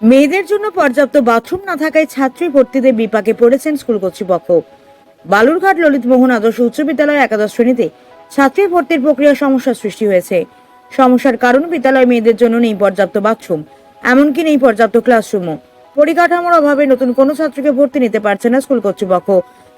মেয়েদের জন্য পর্যাপ্ত বাথরুম না থাকায় ছাত্রী ভর্তিতে বিপাকে পড়েছেন স্কুল কর্তৃপক্ষ। বালুরঘাট ললিত মোহন আদর্শ উচ্চ বিদ্যালয়ের একাদশ শ্রেণীতে ছাত্রী ভর্তির প্রক্রিয়া সমস্যার সৃষ্টি হয়েছে। সমস্যার কারণ বিদ্যালয় মেয়েদের জন্য নেই পর্যাপ্ত বাথরুম, এমনকি নেই পর্যাপ্ত ক্লাসরুমও। পরিকাঠামোর অভাবে নতুন কোনো ছাত্রীকে ভর্তি নিতে পারছে না স্কুল কর্তৃপক্ষ,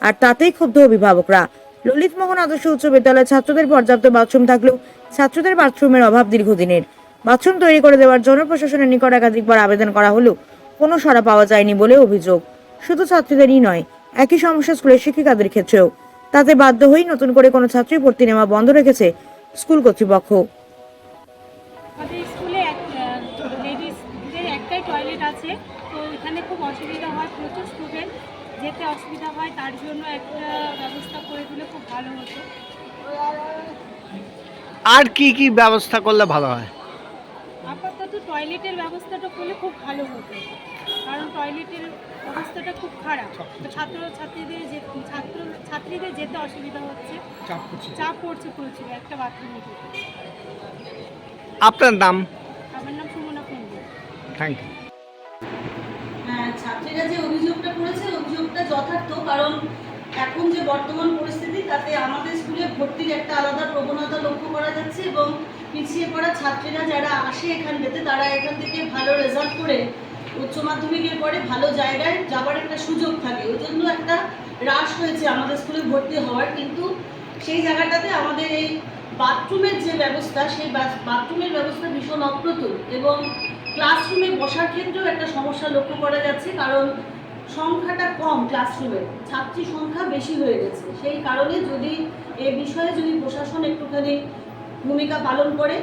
আর তাতেই ক্ষুব্ধ অভিভাবকরা। ললিত মোহন আদর্শ উচ্চ বিদ্যালয়ে ছাত্রদের পর্যাপ্ত বাথরুম থাকলেও ছাত্রদের বাথরুমের অভাব দীর্ঘদিনের। বাথরুম তৈরি করে দেওয়ার জন্য প্রশাসনের নিকট একাধিকবার আবেদন করা হলেও কোনো সাড়া পাওয়া যায়নি বলে অভিযোগ। শুধু ছাত্রীদেরই নয় একই সমস্যা স্কুলের শিক্ষিকাদের ক্ষেত্রেও। তাতে বাধ্য হয়েই নতুন করে কোনো ছাত্রী ভর্তি নেওয়া বন্ধ রেখেছে স্কুল কর্তৃপক্ষ। আমাদের স্কুলে লেডিসদের একটাই টয়লেট আছে। তো এখানে খুব অসুবিধা হয় প্রচুর স্টুডেন্ট যেতে অসুবিধা হয় তার জন্য একটা ব্যবস্থা করে দিলে খুব ভালো হতো। আর কি কি ব্যবস্থা করলে ভালো হয়? টয়লেটের ব্যবস্থাটা করলে খুব ভালো হতো। কারণ টয়লেটের অবস্থাটা খুব খারাপ। তো ছাত্র ছাত্রীদের যে ছাত্র ছাত্রীদের যেতে অসুবিধা হচ্ছে। চাপ পড়ছে প্রচুর একটা বাথরুমে আপনার নাম? আমার নাম সুমনা পণ্ডিত থ্যাংক ইউ হ্যাঁ ছাত্রীরা যে অভিযোগটা করেছে অভিযোগটা যথার্থ কারণ এখন যে বর্তমান পরিস্থিতি, তাতে আমাদের স্কুলে ভর্তির একটা আলাদা প্রবণতা লক্ষ্য করা যাচ্ছে এবং পিছিয়ে পড়া ছাত্রীরা যারা আসে এখানটাতে তারা এখান থেকে ভালো রেজাল্ট করে উচ্চ মাধ্যমিকের পরে ভালো জায়গায় যাবার একটা সুযোগ থাকে। ওই জন্য একটা হ্রাস হয়েছে আমাদের স্কুলে ভর্তি হওয়ার। কিন্তু সেই জায়গাটাতে আমাদের এই বাথরুমের যে ব্যবস্থা, সেই বাথরুমের ব্যবস্থা ভীষণ অপ্রতুল এবং ক্লাসরুমে বসার ক্ষেত্রেও একটা সমস্যা লক্ষ্য করা যাচ্ছে। কারণ সংখ্যাটা কম ক্লাসরুমে ছাত্রী সংখ্যা বেশি হয়ে গেছে। সেই কারণে যদি এ বিষয়ে যদি প্রশাসন একটুখানি ভূমিকা পালন করে,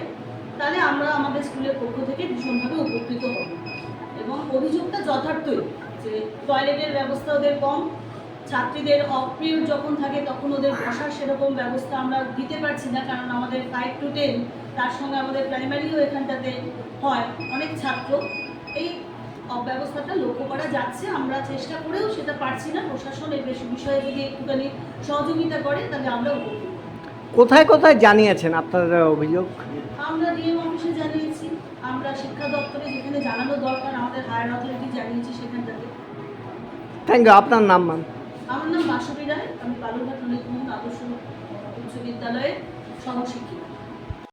তাহলে আমরা আমাদের স্কুলের পক্ষ থেকে ভীষণভাবে উপকৃত হব। এবং অভিযোগটা যথার্থই যে টয়লেটের ব্যবস্থা ওদের কম, ছাত্রীদের অফ পিরিয়ড যখন থাকে তখন ওদের বসার সেরকম ব্যবস্থা আমরা দিতে পারছি না, কারণ আমাদের ফাইভ টু টেন তার সঙ্গে আমাদের প্রাইমারিও এখানটাতে হয়, অনেক ছাত্র। এই অব্যবস্থাটা লক্ষ্য করা যাচ্ছে আমরা চেষ্টা করেও সেটা পারছি না। প্রশাসন এই বিষয়ে যদি একটুখানি সহযোগিতা করে তাহলে আমরা কোথায় কোথায় জানিয়েছেন আপনাদের অভিযোগ? আমরা ডিএম অফিসে জানিয়েছি। আমরা শিক্ষা দপ্তরে যেখানে জানানো দরকার আমাদের হায়ার অথরিটি জানিয়েছি সেখানটাতে। থ্যাংক ইউ আপনার নাম ম্যাম? আমার নাম বাসবী রায় আমি বালুরঘাট ললিত আদর্শ উচ্চ বিদ্যালয়ের সহশিক্ষিকা।